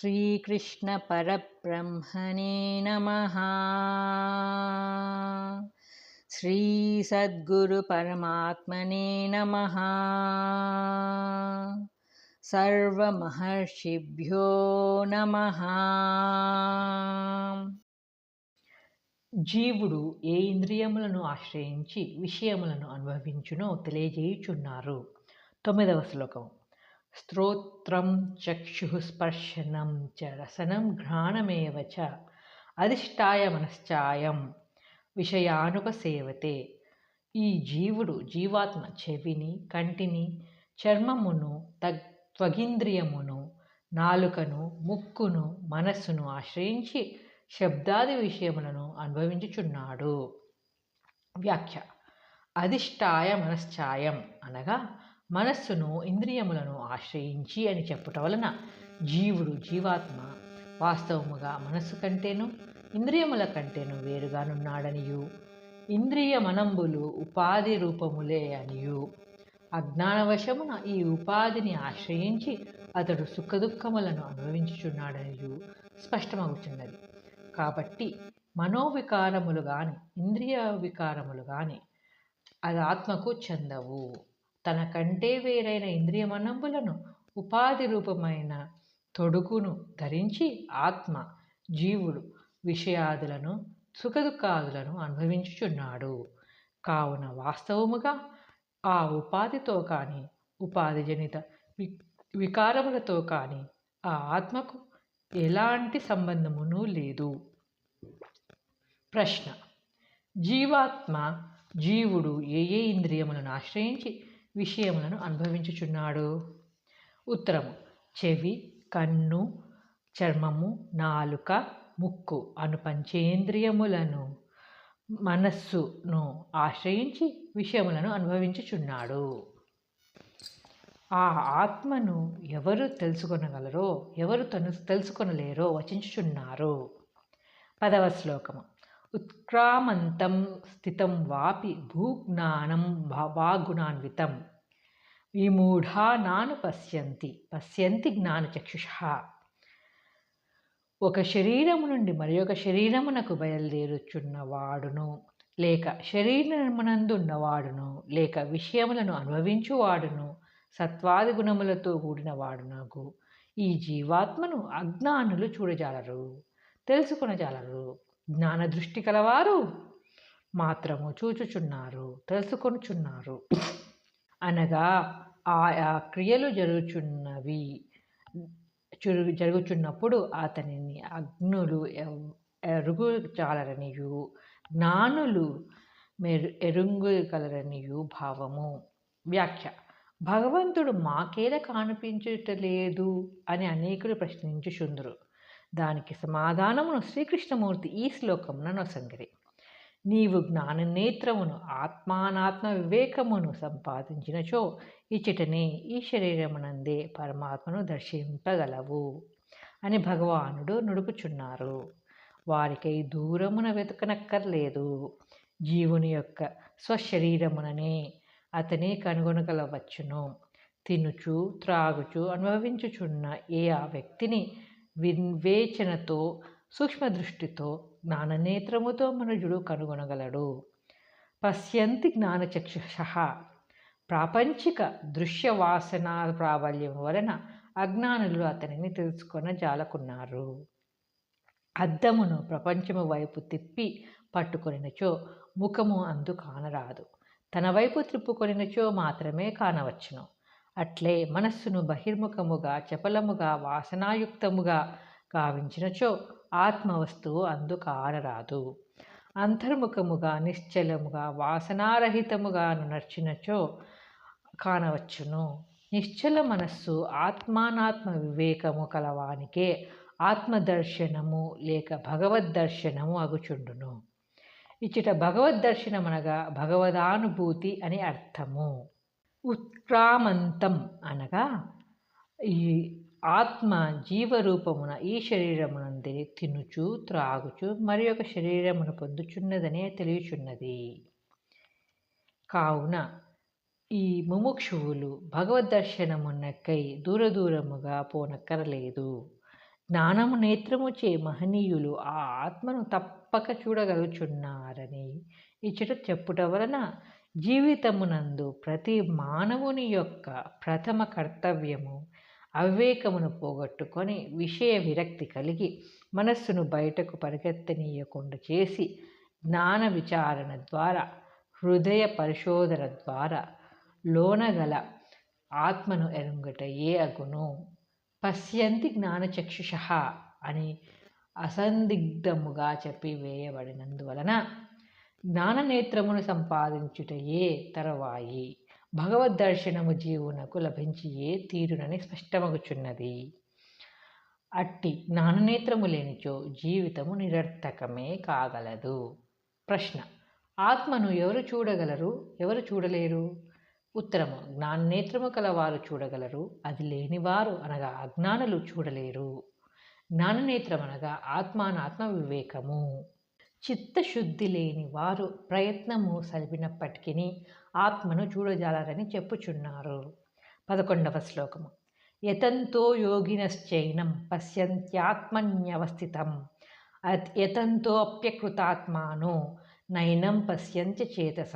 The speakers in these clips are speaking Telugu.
श्रीकृष्णपरब्रह्मणे नमः श्रीसद्गुरुपरमात्मने नमः सर्वमहर्षिभ्यो नमः జీవుడు ఏ ఇంద్రియములను ఆశ్రయించి విషయములను అనుభవించునో తెలియజేయుచున్నారు తొమ్మిదవ శ్లోకం స్తోత్రం చక్షుస్పర్శనం చ రసనం ఘ్రాణమేవ చ అధిష్టాయ మనశ్చాయం విషయానుపసేవతే ఈ జీవుడు జీవాత్మ చెవిని కంటిని చర్మమును తగ్ త్వగింద్రియమును నాలుకను ముక్కును మనస్సును ఆశ్రయించి శబ్దాది విషయములను అనుభవించుచున్నాడు। వ్యాఖ్య అధిష్టాయ మనశ్చాయం అనగా మనస్సును ఇంద్రియములను ఆశ్రయించి అని చెప్పుట వలన జీవుడు జీవాత్మ వాస్తవముగా మనస్సు కంటేను ఇంద్రియముల కంటేను వేరుగానున్నాడనియు. ఇంద్రియ మనంబులు ఉపాధి రూపములే అనియు. అజ్ఞానవశమున ఈ ఉపాధిని ఆశ్రయించి అతడు సుఖదుఖములను అనుభవించుచున్నాడనియు స్పష్టమవుతున్నది కాబట్టి మనోవికారములు కానీ ఇంద్రియ వికారములు కానీ అది ఆత్మకు చెందవు. తన కంటే వేరైన ఇంద్రియ మనంబులను ఉపాధి రూపమైన తొడుగును ధరించి ఆత్మ జీవుడు విషయాదులను సుఖదుఖాదులను అనుభవించుచున్నాడు. కావున వాస్తవముగా ఆ ఉపాధితో కానీ ఉపాధి జనిత వి వికారములతో కానీ ఆ ఆత్మకు ఎలాంటి సంబంధమును లేదు. ప్రశ్న. జీవాత్మ జీవుడు ఏ ఏ ఇంద్రియములను ఆశ్రయించి విషయములను అనుభవించుచున్నాడు. ఉత్తరము. చెవి కన్ను చర్మము నాలుక ముక్కు అను పంచేంద్రియములను మనస్సును ఆశ్రయించి విషయములను అనుభవించుచున్నాడు. ఆ ఆత్మను ఎవరు తెలుసుకొనగలరో ఎవరు తను తెలుసుకొనలేరో వచించుచున్నారు. పదవ శ్లోకము. ఉత్క్రామంతం స్థితం వాపి భూజ్ఞానం వాగుణాన్వితం. విమూఢా నాను పశ్యంతి పశ్యంతి జ్ఞానచక్షుష ఒక శరీరము నుండి మరి ఒక శరీరమునకు బయలుదేరుచున్నవాడును లేక శరీరమునందున్నవాడును లేక విషయములను అనుభవించువాడును సత్వాది గుణములతో కూడిన వాడునగు ఈ జీవాత్మను అజ్ఞానులు చూడజాలరు తెలుసుకొనజాలరు. జ్ఞాన దృష్టి కలవారు మాత్రము చూచుచున్నారు తెలుసుకొనుచున్నారు. అనగా ఆయా క్రియలు జరుగుచున్నవి జరుగుచున్నప్పుడు అతనిని అగ్నులు ఎరుగు చాలరనియు జ్ఞానులు మెరు ఎరుంగుగలరనియు భావము. వ్యాఖ్య భగవంతుడు మాకేల కానిపించటలేదు అని అనేకులు ప్రశ్నించుచుందరు. దానికి సమాధానమును శ్రీకృష్ణమూర్తి ఈ శ్లోకమున నొసంగిరి. నీవు జ్ఞాననేత్రమును ఆత్మానాత్మ వివేకమును సంపాదించినచో ఇచ్చటనే ఈ శరీరమునందే పరమాత్మను దర్శింపగలవు అని భగవానుడు నుడుపుచున్నారు. వారికై దూరమున వెతుకనక్కర్లేదు. జీవుని యొక్క స్వశరీరముననే అతని కనుగొనగలవచ్చును. తినుచు త్రాగుచు అనుభవించుచున్న ఏ ఆ వ్యక్తిని వివేచనతో సూక్ష్మదృష్టితో జ్ఞాననేత్రముతో మనుజుడు కనుగొనగలడు. పశ్యంతి జ్ఞానచక్షుష. ప్రాపంచిక దృశ్యవాసన ప్రాబల్యం వలన అజ్ఞానులు అతనిని తెలుసుకొని జాలకున్నారు. అద్దమును ప్రపంచము వైపు తిప్పి పట్టుకొనినచో ముఖము అందు కానరాదు. తన వైపు త్రిప్పుకొనినచో మాత్రమే కానవచ్చును. అట్లే మనస్సును బహిర్ముఖముగా చపలముగా వాసనాయుక్తముగా గావించినచో ఆత్మవస్తువు అందు కారరాదు అంతర్ముఖముగా నిశ్చలముగా వాసనారహితముగాను నడిచినచో కానవచ్చును. నిశ్చల మనస్సు ఆత్మానాత్మ వివేకము కలవానికే ఆత్మదర్శనము లేక భగవద్దర్శనము అగుచుండును. ఇచ్చట భగవద్దర్శనం అనగా భగవదానుభూతి అని అర్థము. ఉత్క్రామంతం అనగా ఈ ఆత్మ జీవరూపమున ఈ శరీరమునందే తినుచు త్రాగుచు మరి ఒక శరీరమును పొందుచున్నదనే తెలియచున్నది. కావున ఈ ముముక్షువులు భగవద్దర్శనమునకై దూర దూరముగా పోనక్కరలేదు. జ్ఞానము నేత్రముచే మహనీయులు ఆ ఆత్మను తప్పక చూడగలుచున్నారని ఇచ్చట చెప్పుట వలన జీవితమునందు ప్రతి మానవుని యొక్క ప్రథమ కర్తవ్యము అవివేకమును పోగొట్టుకొని విషయ విరక్తి కలిగి మనస్సును బయటకు పరిగెత్తనీయకుండా చేసి జ్ఞాన విచారణ ద్వారా హృదయ పరిశోధన ద్వారా లోనగల ఆత్మను ఎరుంగట ఏ అగును. పశ్యంతి జ్ఞానచక్షుష అని అసందిగ్ధముగా చెప్పి వేయబడినందువలన జ్ఞాననేత్రమును సంపాదించుటయే తరవాయి. భగవద్దర్శనము జీవునకు లభించియే తీరునని స్పష్టమగుచున్నది. అట్టి జ్ఞాననేత్రము లేనిచో జీవితము నిరర్థకమే కాగలదు. ప్రశ్న ఆత్మను ఎవరు చూడగలరు? ఎవరు చూడలేరు? ఉత్తరము జ్ఞాననేత్రము కలవారు చూడగలరు అది లేనివారు అనగా అజ్ఞానులు చూడలేరు. జ్ఞాననేత్రం అనగా ఆత్మానాత్మ వివేకము. చిత్తశుద్ధి లేని వారు ప్రయత్నము సలిపినప్పటికీ ఆత్మను చూడజాలరని చెప్పుచున్నారు. పదకొండవ శ్లోకము. యతంతో యోగినశ్చైనం పశ్యంత్యాత్మన్యవస్థితం. అత్ యతంతో అప్యకృతాత్మానో నయనం పశ్యంత్య చేతస.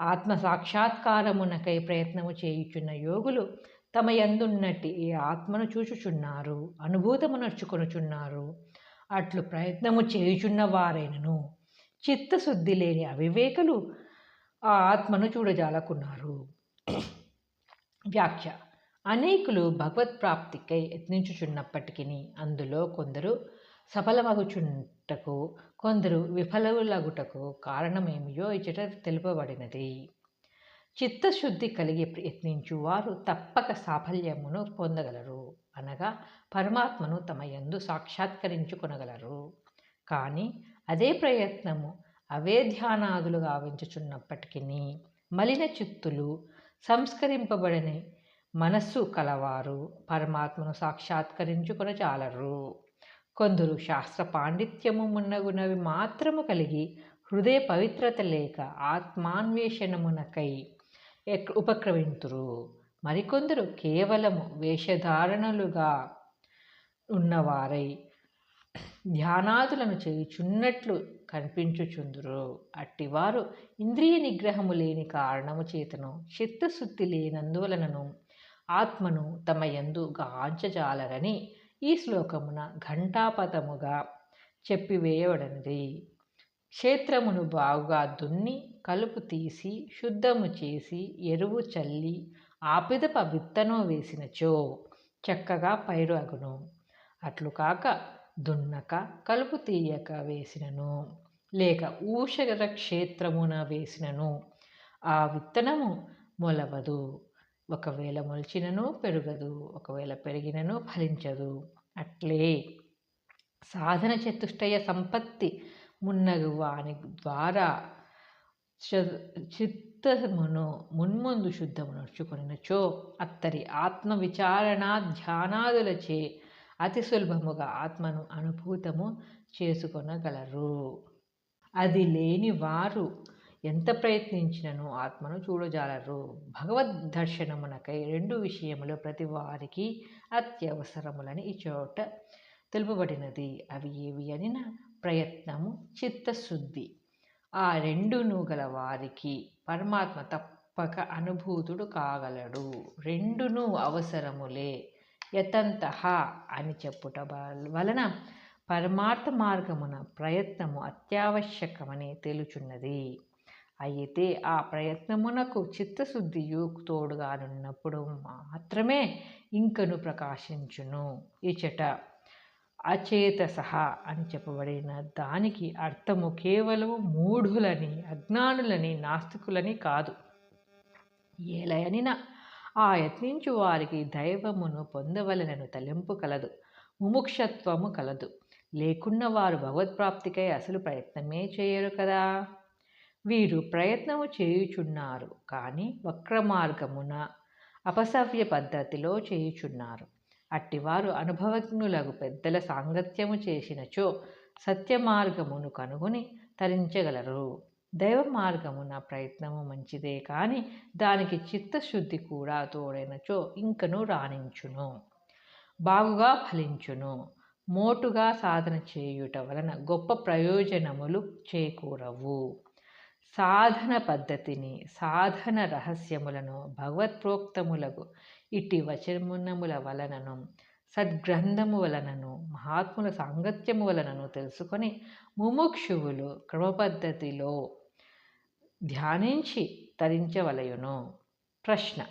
ఆత్మ సాక్షాత్కారమునకై ప్రయత్నము చేయుచున్న యోగులు తమ యందున్నట్టి ఈ ఆత్మను చూచుచున్నారు అనుభూతము నడుచుకొనుచున్నారు అట్లు ప్రయత్నము చేయుచున్న వారైనను చిత్తశుద్ధి లేని అవివేకులు ఆ ఆత్మను చూడజాలకున్నారు. వ్యాఖ్య. అనేకులు భగవత్ప్రాప్తికై యత్నించుచున్నప్పటికీ అందులో కొందరు సఫలమగుచుంటకు కొందరు విఫలములగుటకు కారణమేమియో ఇచ్చట తెలుపబడినది. చిత్తశుద్ధి కలిగి యత్నించు వారు తప్పక సాఫల్యమును పొందగలరు. అనగా పరమాత్మను తమ యందు సాక్షాత్కరించుకొనగలరు. కానీ అదే ప్రయత్నము అవే ధ్యానాదులు గావించుచున్నప్పటికీ మలిన చిత్తులు సంస్కరింపబడని మనస్సు కలవారు పరమాత్మను సాక్షాత్కరించుకొని చాలరు. కొందరు శాస్త్ర పాండిత్యము మున్నగునవి మాత్రము కలిగి హృదయ పవిత్రత లేక ఆత్మాన్వేషణమునకై ఉపక్రమింతురు. మరికొందరు కేవలము వేషధారణలుగా ఉన్నవారై ధ్యానాదులను చేయుచున్నట్లు కనిపించుచుందురు. అట్టివారు ఇంద్రియ నిగ్రహము లేని కారణము చేతను చిత్తశుద్ధి లేనందువలనను ఆత్మను తమ యందు గాంచజాలరని ఈ శ్లోకమున ఘంటాపథముగా చెప్పివేయబడినది. క్షేత్రమును బాగుగా దున్ని కలుపు తీసి శుద్ధము చేసి ఎరువు చల్లి ఆపిదప విత్తనం వేసినచో చక్కగా పైరు అగును. అట్లు కాక దున్నక కలుపు తీయక వేసినను. లేక ఊషగర క్షేత్రమున వేసినను. ఆ విత్తనము మొలవదు. ఒకవేళ మొలిచినను పెరగదు. ఒకవేళ పెరిగినను ఫలించదు. అట్లే సాధన చతుష్టయ సంపత్తి మున్నగు వాని ద్వారా చిత్తమును మున్ముందు శుద్ధము నడుచుకొనినచో అత్తరి ఆత్మ విచారణ ధ్యానాదులచే అతి సులభముగా ఆత్మను అనుభూతము చేసుకొనగలరు అది లేని వారు ఎంత ప్రయత్నించినను ఆత్మను చూడజాలరు భగవద్ దర్శనమునకై రెండు విషయములు ప్రతి వారికి అత్యవసరములని ఈ చోట తెలుపబడినది అవి ఏవి అనిన ప్రయత్నము చిత్తశుద్ధి ఆ రెండును గల వారికి పరమాత్మ తప్పక అనుభూతుడు కాగలడు. రెండును అవసరములే. యతంత అని చెప్పుట వలన పరమార్థ మార్గమున ప్రయత్నము అత్యావశ్యకమని తెలుచున్నది. అయితే ఆ ప్రయత్నమునకు చిత్తశుద్ధియు తోడుగానున్నప్పుడు మాత్రమే ఇంకను ప్రకాశించును. ఇచట అచేత సహా అని చెప్పబడిన దానికి అర్థము కేవలము మూఢులని అజ్ఞానులని నాస్తికులని కాదు. ఏలయనిన ఆ యత్నించు వారికి దైవమును పొందవలనను తలింపు కలదు ముముక్షత్వము కలదు. లేకున్న వారు భగవత్ప్రాప్తికై అసలు ప్రయత్నమే చేయరు కదా. వీరు ప్రయత్నము చేయుచున్నారు కానీ వక్ర మార్గమున అపసవ్య పద్ధతిలో చేయుచున్నారు. అట్టివారు అనుభవజ్ఞులకు పెద్దల సాంగత్యము చేసినచో సత్య మార్గమును కనుగొని తరించగలరు. దైవ మార్గమున ప్రయత్నము మంచిదే కానీ దానికి చిత్తశుద్ధి కూడా తోడైనచో ఇంకను రాణించును. బాగుగా ఫలించును. మోటుగా సాధన చేయుట వలన గొప్ప ప్రయోజనములు చేకూరవు. సాధన పద్ధతిని సాధన రహస్యములను భగవత్ప్రోక్తములకు ఇట్టి వచనముల వలనను సద్గ్రంథము వలనను మహాత్ముల సాంగత్యము వలనను తెలుసుకొని ముముక్షువులు క్రమపద్ధతిలో ధ్యానించి తరించవలయును. ప్రశ్న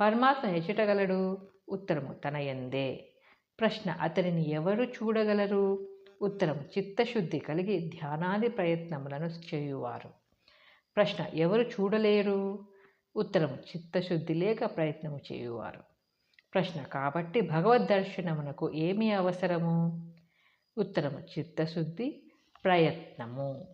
పరమాత్మ ఎచ్చటగలడు ఉత్తరము తన ఎందే ప్రశ్న అతనిని ఎవరు చూడగలరు? ఉత్తరం చిత్తశుద్ధి కలిగి ధ్యానాది ప్రయత్నములను చేయువారు. ప్రశ్న ఎవరు చూడలేరు? ఉత్తరం చిత్తశుద్ధి లేక ప్రయత్నము చేయువారు. ప్రశ్న కాబట్టి భగవద్ దర్శనమునకు ఏమి అవసరము? ఉత్తరము చిత్తశుద్ధి ప్రయత్నము.